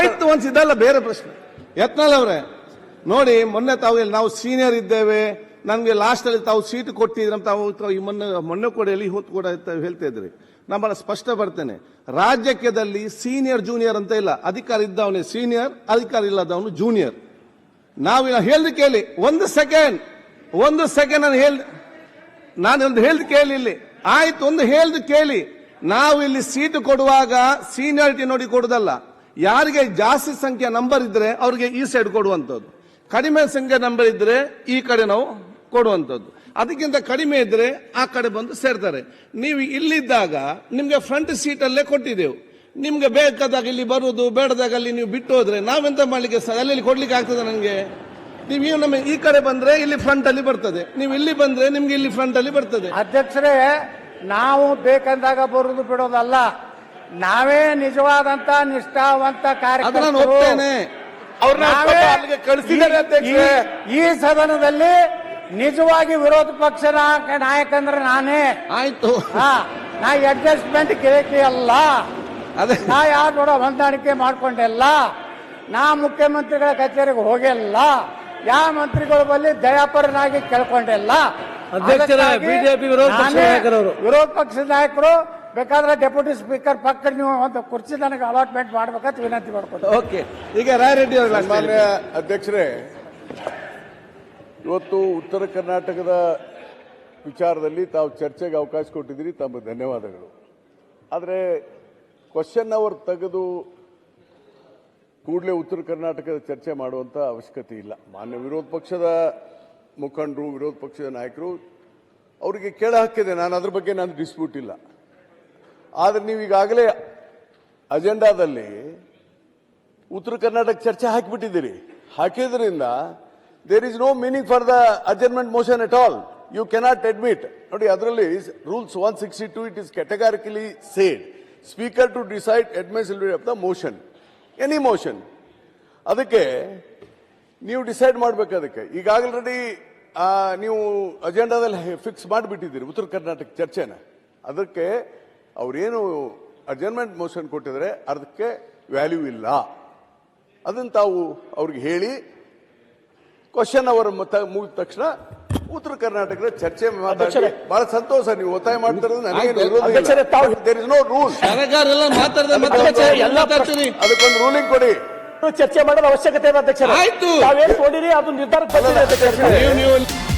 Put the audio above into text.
ಆಯ್ತು ಒಂದ್ ಇದಲ್ಲ ಬೇರೆ ಪ್ರಶ್ನೆ. ಯತ್ನಾಳ್ ಅವರೇ, ನೋಡಿ, ಮೊನ್ನೆ ತಾವು ಇಲ್ಲಿ ನಾವು ಸೀನಿಯರ್ ಇದ್ದೇವೆ, ನಮ್ಗೆ ಲಾಸ್ಟ್ ಅಲ್ಲಿ ತಾವು ಸೀಟ್ ಕೊಟ್ಟಿದ್ರೆ ತಾವು ಈ ಮೊನ್ನೆ ಮೊನ್ನೆ ಕೂಡ ಎಲ್ಲಿ ಹೊತ್ತು ಕೂಡ ಹೇಳ್ತಾ ಇದ್ರಿ. ನಾನು ಸ್ಪಷ್ಟ ಬರ್ತೇನೆ. ರಾಜ್ಯಕ್ಕೆದಲ್ಲಿ ಸೀನಿಯರ್ ಜೂನಿಯರ್ ಅಂತ ಇಲ್ಲ. ಅಧಿಕಾರ ಇದ್ದವನೇ ಸೀನಿಯರ್ ಅಧಿಕಾರ ಇಲ್ಲದವನು ಜೂನಿಯರ್ ನಾವು ಹೇಳ್ದು ಕೇಳಿ. ಒಂದು ಸೆಕೆಂಡ್ ಒಂದು ಸೆಕೆಂಡ್ ನಾನು ಹೇಳ್ ನಾನು ಒಂದು ಹೇಳ್ದು ಕೇಳಿ ಇಲ್ಲಿ. ಆಯ್ತು, ಒಂದು ಹೇಳ್ದು ಕೇಳಿ. ನಾವು ಇಲ್ಲಿ ಸೀಟ್ ಕೊಡುವಾಗ ಸೀನಿಯಾರಿಟಿ ನೋಡಿ ಕೊಡುದಲ್ಲ. ಯಾರಿಗೆ ಜಾಸ್ತಿ ಸಂಖ್ಯೆ ನಂಬರ್ ಇದ್ರೆ ಅವರಿಗೆ ಈ ಸೈಡ್ ಕೊಡುವಂಥದ್ದು. ಕಡಿಮೆ ಸಂಖ್ಯೆ ನಂಬರ್ ಇದ್ರೆ ಈ ಕಡೆ ನಾವು ಕೊಡುವಂಥದ್ದು. ಅದಕ್ಕಿಂತ ಕಡಿಮೆ ಇದ್ರೆ ಆ ಕಡೆ ಬಂದು ಸೇರ್ತಾರೆ. ನೀವು ಇಲ್ಲಿದ್ದಾಗ ನಿಮ್ಗೆ ಫ್ರಂಟ್ ಸೀಟಲ್ಲೇ ಕೊಟ್ಟಿದ್ದೆವು. ನಿಮ್ಗೆ ಬೇಕಾದಾಗ ಇಲ್ಲಿ ಬರುವುದು ಬೇಡದಾಗ ಅಲ್ಲಿ ನೀವು ಬಿಟ್ಟು ಹೋದ್ರೆ ನಾವೆಂತ ಮಾಡ್ಲಿಕ್ಕೆ ಅಲ್ಲಿ ಕೊಡ್ಲಿಕ್ಕೆ ಆಗ್ತದೆ ನನಗೆ? ನೀವು ನಮಗೆ ಈ ಕಡೆ ಬಂದ್ರೆ ಇಲ್ಲಿ ಫ್ರಂಟ್ ಅಲ್ಲಿ ಬರ್ತದೆ. ನೀವು ಇಲ್ಲಿ ಬಂದ್ರೆ ನಿಮ್ಗೆ ಇಲ್ಲಿ ಫ್ರಂಟ್ ಅಲ್ಲಿ ಬರ್ತದೆ. ಅಧ್ಯಕ್ಷರೇ, ನಾವು ಬೇಕಂದಾಗ ಬರೋದು ಬಿಡೋದಲ್ಲ. ನಾವೇ ನಿಜವಾದಂತ ನಿಷ್ಠಾವಂತ ಕಾರ್ಯಕರ್ತರು. ಈ- ಸದನದಲ್ಲಿ ನಿಜವಾಗಿ ವಿರೋಧ ಪಕ್ಷ ನಾಯಕ ಅಂದ್ರೆ ನಾನೇ. ಆಯ್ತು. ಹಾ ನಾ ಅಡ್ಜಸ್ಟ್ಮೆಂಟ್ ಕೇಳಿ ಅಲ್ಲ. ನಾ ಯಾರು ನೋಡ ಹೊಂದಾಣಿಕೆ ಮಾಡ್ಕೊಂಡಿಲ್ಲ ನಾ ಮುಖ್ಯಮಂತ್ರಿಗಳ ಕಚೇರಿಗೆ ಹೋಗಿಲ್ಲ. ಯಾವ ಮಂತ್ರಿಗಳು ಬಳಿ ದಯಾಪರನಾಗಿ ಕೇಳ್ಕೊಂಡಿಲ್ಲ ನಾಯಕರು ವಿರೋಧ ಪಕ್ಷದ ನಾಯಕರು ಬೇಕಾದ್ರೆ ಡೆಪ್ಯೂಟಿ ಸ್ಪೀಕರ್ ಪಕ್ಕ ನೀವು ಒಂದು ಕುರ್ಚಿ ನನಗೆ ಅಲಾಟ್ಮೆಂಟ್ ಮಾಡ್ಬೇಕಂತ ವಿನಂತಿ ಮಾಡ್ಕೊಂಡು ಓಕೆ. ಈಗ ರಾಯರೆಡ್ಡಿ ಅವ್ರ ಮಾನ್ಯ ಅಧ್ಯಕ್ಷರೇ ಇವತ್ತು ಉತ್ತರ ಕರ್ನಾಟಕದ ವಿಚಾರದಲ್ಲಿ ತಾವು ಚರ್ಚೆಗೆ ಅವಕಾಶ ಕೊಟ್ಟಿದ್ದೀರಿ ತಮ್ಮ ಧನ್ಯವಾದಗಳು. ಆದರೆ ಕ್ವಶನ್ ಅವರ್ ತೆಗೆದು ಕೂಡಲೇ ಉತ್ತರ ಕರ್ನಾಟಕದ ಚರ್ಚೆ ಮಾಡುವಂಥ ಅವಶ್ಯಕತೆ ಇಲ್ಲ. ಮಾನ್ಯ ವಿರೋಧ ಪಕ್ಷದ ಮುಖಂಡರು ವಿರೋಧ ಪಕ್ಷದ ನಾಯಕರು ಅವರಿಗೆ ಕೇಳ ಹಾಕಿದೆ ನಾನು ಅದ್ರ ಬಗ್ಗೆ ನಾನು ಡಿಸ್ಪ್ಯೂಟ್ ಇಲ್ಲ. ಆದರೆ ನೀವು ಈಗಾಗಲೇ ಅಜೆಂಡಾದಲ್ಲಿ ಉತ್ತರ ಕರ್ನಾಟಕ ಚರ್ಚೆ ಹಾಕಿಬಿಟ್ಟಿದ್ದೀರಿ. ಹಾಕಿದ್ರಿಂದ there is no meaning for the amendment motion at all you cannot admit ನೋಡಿ, ಅದರಲ್ಲಿ rules one sixty two it is categorically said speaker to decide admissibility of the motion any motion ಅದಕ್ಕೆ ನೀವು ಡಿಸೈಡ್ ಮಾಡಬೇಕು ಅದಕ್ಕೆ. ಈಗ already ನೀವು ಅಜೆಂಡಾದಲ್ಲಿ fix ಮಾಡಿಬಿಟ್ಟಿದ್ದೀರಿ ಉತ್ತರ ಕರ್ನಾಟಕ ಚರ್ಚೆನ. ಅದಕ್ಕೆ ಅವ್ರೇನು ಅಜೆಂಡ್ಮೆಂಟ್ ಮೋಷನ್ ಕೊಟ್ಟಿದ್ರೆ ಅದಕ್ಕೆ ವ್ಯಾಲ್ಯೂ ಇಲ್ಲ. ಅದನ್ನು ತಾವು ಅವ್ರಿಗೆ ಹೇಳಿ ಕ್ವಶನ್ ಅವರ್ ಮುಗಿದ ತಕ್ಷಣ ಉತ್ತರ ಕರ್ನಾಟಕದ ಚರ್ಚೆ ಮಾತಾಡಿ. ಬಹಳ ಸಂತೋಷ ನೀವು ಒತ್ತಾಯ ಮಾಡ್ತಿರೋದು ನನಗೆ ಅಧ್ಯಕ್ಷರೇ, ತಾವು- ದೇರ್ ಇಸ್ ನೋ ರೂಲ್ ಸರ್ಕಾರ ಎಲ್ಲ ಮಾತಾಡದೆ ಮತ್ತೆ ಅಧ್ಯಕ್ಷರೇ, ಎಲ್ಲ ಮಾತಾಡ್ತೀರಿ ಅದಕ್ಕೊಂದು ರೂಲಿಂಗ್ ಕೊಡಿ. ಚರ್ಚೆ ಮಾಡೋದು ಅವಶ್ಯಕತೆ ಇದೆ ಅಧ್ಯಕ್ಷರೇ. ಆಯ್ತು. ನಾವೇನು ಕೊಡಿರಿ ಅದು ನಿರ್ಧಾರಕ್ಕೆ ಬಂದಿದೆ ಅಧ್ಯಕ್ಷರೇ. ನೀವು ನೀವು